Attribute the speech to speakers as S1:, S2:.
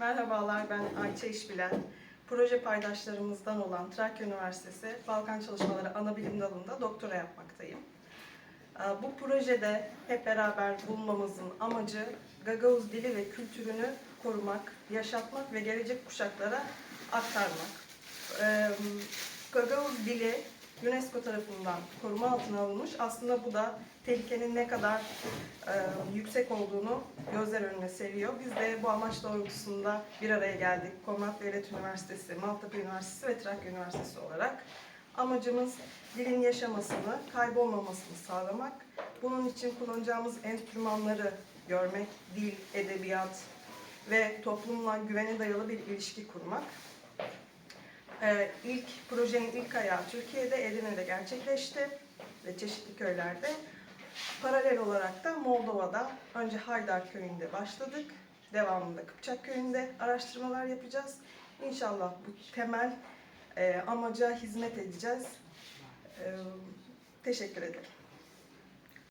S1: Merhabalar, ben Ayça İşbilen. Proje paydaşlarımızdan olan Trakya Üniversitesi Balkan Çalışmaları Anabilim Dalı'nda doktora yapmaktayım. Ee, Bu projede hep beraber bulunmamızın amacı Gagavuz dili ve kültürünü korumak, yaşatmak ve gelecek kuşaklara aktarmak. Ee, Gagavuz dili UNESCO tarafından koruma altına alınmış. Aslında bu da tehlikenin ne kadar e, yüksek olduğunu gözler önüne seriyor. Biz de bu amaç doğrultusunda bir araya geldik. Komrat Devlet Üniversitesi, Maltepe Üniversitesi ve Trakya Üniversitesi olarak. Amacımız dilin yaşamasını, kaybolmamasını sağlamak. Bunun için kullanacağımız enstrümanları görmek, dil, edebiyat ve toplumla güvene dayalı bir ilişki kurmak. Ee, ilk projenin ilk ayağı Türkiye'de, Edirne'de gerçekleşti ve çeşitli köylerde. Paralel olarak da Moldova'da önce Haydar Köyü'nde başladık. Devamında Kıpçak Köyü'nde araştırmalar yapacağız. İnşallah bu temel e, amaca hizmet edeceğiz. E, teşekkür ederim.